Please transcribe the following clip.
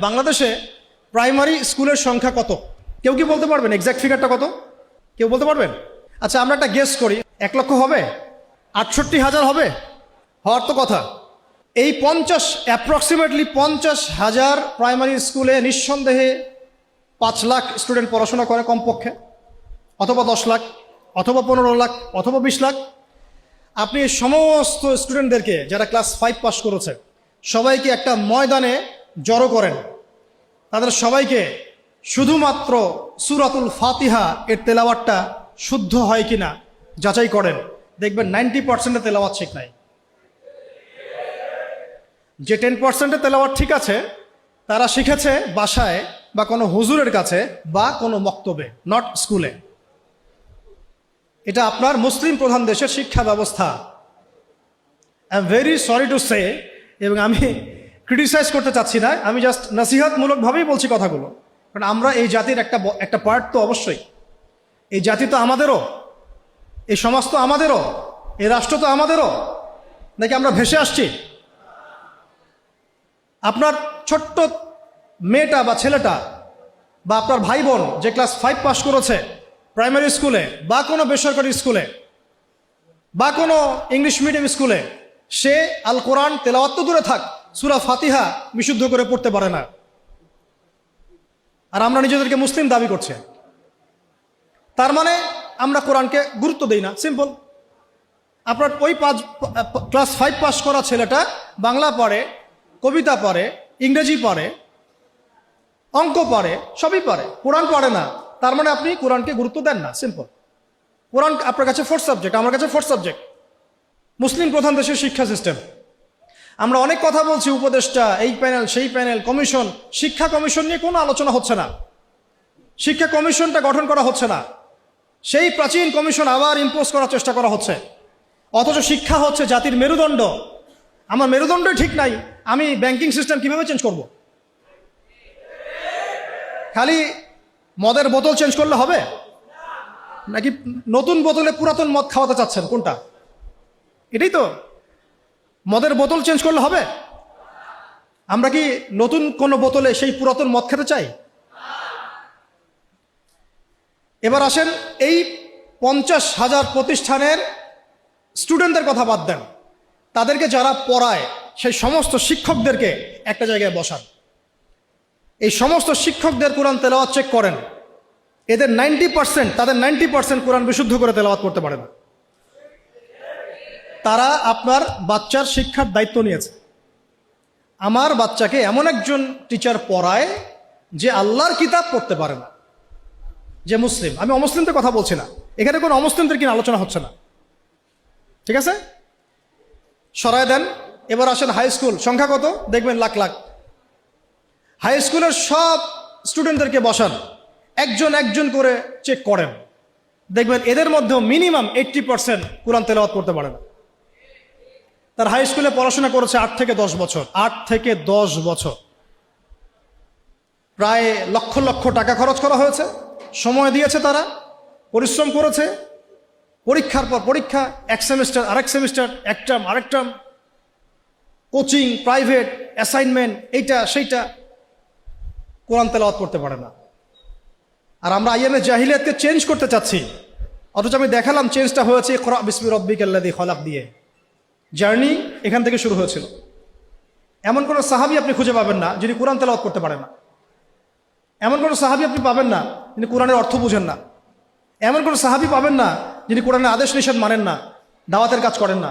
বাংলাদেশে প্রাইমারি স্কুলের সংখ্যা কত? কেউ কি বলতে পারবেন? এক্সাক্ট ফিগারটা কত? কেউ বলতে পারবেন? আচ্ছা আমরা একটা গেস করি। এক লক্ষ হবে? আটষট্টি হাজার হবে? হওয়ার তো কথা। এই পঞ্চাশ অ্যাপ্রক্সিমেটলি পঞ্চাশ হাজার প্রাইমারি স্কুলে নিঃসন্দেহে পাঁচ লাখ স্টুডেন্ট পড়াশোনা করে কমপক্ষে, অথবা দশ লাখ, অথবা পনেরো লাখ, অথবা বিশ লাখ। আপনি সমস্ত স্টুডেন্টদেরকে যারা ক্লাস ফাইভ পাস করেছে, সবাইকে একটা ময়দানে জড়ো করেন। তাদের সবাইকে শুধুমাত্র সুরাতুল ফাতিহা এর তেলাওয়াতটা শুদ্ধ হয় কিনা যাচাই করেন। দেখবেন নাইনটি পার্সেন্টের তেলাওয়াত ঠিক নাই। যে টেন পার্সেন্টের তেলাওয়াত ঠিক আছে, তারা শিখেছে বাসায় বা কোনো হুজুরের কাছে বা কোনো মক্তবে নট স্কুলে এটা আপনার মুসলিম প্রধান দেশের শিক্ষা ব্যবস্থা। I am very sorry to say এবং আমি ক্রিটিসাইজ করতে চাচ্ছি না, আমি জাস্ট নসিহতমূলকভাবেই বলছি কথাগুলো। কারণ আমরা এই জাতির একটা একটা পার্ট তো অবশ্যই। এই জাতি তো আমাদেরও, এই সমাজ তো আমাদেরও, এই রাষ্ট্র তো আমাদেরও। নাকি আমরা ভেসে আসছি? আপনার ছোট্ট মেয়েটা বা ছেলেটা বা আপনার ভাই বোন যে ক্লাস ফাইভ পাস করেছে প্রাইমারি স্কুলে বা কোনো বেসরকারি স্কুলে বা কোনো ইংলিশ মিডিয়াম স্কুলে সে আল কোরআন তেলাওয়াত তো দূরে থাক সুরা ফাতিহা বিশুদ্ধ করে পড়তে পারে না। আর আমরা নিজেদেরকে মুসলিম দাবি করছি। তার মানে আমরা কোরআনকে গুরুত্ব দেই না। সিম্পল আপনার ওই পাঁচ, ক্লাস ফাইভ পাস করা ছেলেটা বাংলা পড়ে, কবিতা পড়ে, ইংরেজি পড়ে, অঙ্ক পড়ে, সবই পারে কোরআন পড়ে না। তার মানে আপনি কোরআনকে গুরুত্ব দেন না। সিম্পল কোরআন আপনার কাছে ফোর্থ সাবজেক্ট আমার কাছে ফোর্থ সাবজেক্ট মুসলিম প্রধান দেশের শিক্ষা সিস্টেম আমরা অনেক কথা বলছি উপদেষ্টা, এই প্যানেল, সেই প্যানেল, কমিশন, শিক্ষা কমিশন নিয়ে কোনো আলোচনা হচ্ছে না। শিক্ষা কমিশনটা গঠন করা হচ্ছে না। সেই প্রাচীন কমিশন আবার ইম্পোজ করার চেষ্টা করা হচ্ছে। অথচ শিক্ষা হচ্ছে জাতির মেরুদণ্ড। আমার মেরুদণ্ডই ঠিক নাই, আমি ব্যাংকিং সিস্টেম কীভাবে চেঞ্জ করব? খালি মদের বোতল চেঞ্জ করলে হবে? নাকি নতুন বোতলে পুরাতন মদ খাওয়াতে চাচ্ছেন, কোনটা? এটাই তো। মদের বোতল চেঞ্জ করলে হবে? আমরা কি নতুন কোনো বোতলে সেই পুরাতন মদ খেতে চাই? এবার আসেন এই পঞ্চাশ হাজার প্রতিষ্ঠানের স্টুডেন্টদের কথা বাদ দেন। তাদেরকে যারা পড়ায়, সেই সমস্ত শিক্ষকদেরকে একটা জায়গায় বসান। এই সমস্ত শিক্ষকদের কোরআন তেলাওয়াত চেক করেন। এদের নাইনটি পার্সেন্ট তাদের নাইনটি পার্সেন্ট কোরআন বিশুদ্ধ করে তেলাওয়াত করতে পারে না তারা আপনার বাচ্চার শিক্ষার দায়িত্ব নিয়েছে। আমার বাচ্চাকে এমন একজন টিচার পড়ায় যে আল্লাহর কিতাব পড়তে পারে না। যে মুসলিম। আমি অমুসলিমদের কথা বলছি না। এখানে কোনো অমুসলিমদের কিনা আলোচনা হচ্ছে না। ঠিক আছে? সরায় দেন। এবার আসেন হাই স্কুল সংখ্যা কত? দেখবেন লাখ লাখ। হাই স্কুলের সব স্টুডেন্টদেরকে বসান। একজন একজন করে চেক করেন। দেখবেন এদের মধ্যেও মিনিমাম এইট্টি পার্সেন্ট কোরআন তেলাওয়াত করতে পারে না। তার হাই স্কুলে পড়াশোনা করেছে আট থেকে দশ বছর। আট থেকে দশ বছর। প্রায় লক্ষ লক্ষ টাকা খরচ করা হয়েছে। সময় দিয়েছে তারা। পরিশ্রম করেছে। পরীক্ষার পর পরীক্ষা, এক সেমিস্টার আরেক সেমিস্টার এক টার্ম আরেক টার্ম কোচিং প্রাইভেট অ্যাসাইনমেন্ট এইটা, সেইটা। কোরআন তেলাওয়াত করতে পারে না। আর আমরা আইএমএ জাহিলিয়াতকে চেঞ্জ করতে চাচ্ছি। অথচ আমি দেখালাম চেঞ্জটা হয়েছে খরা বিসমি রব্বিক আল্লাদি খলাক দিয়ে। জার্নি এখান থেকে শুরু হয়েছিল। এমন কোনো সাহাবি আপনি খুঁজে পাবেন না যিনি কোরআন তেলাওয়াত করতে পারেন না। এমন কোনো সাহাবি আপনি পাবেন না যিনি কোরআনের অর্থ বুঝেন না। এমন কোনো সাহাবি পাবেন না যিনি কোরআনের আদেশ নিষেধ মানেন না, দাওয়াতের কাজ করেন না।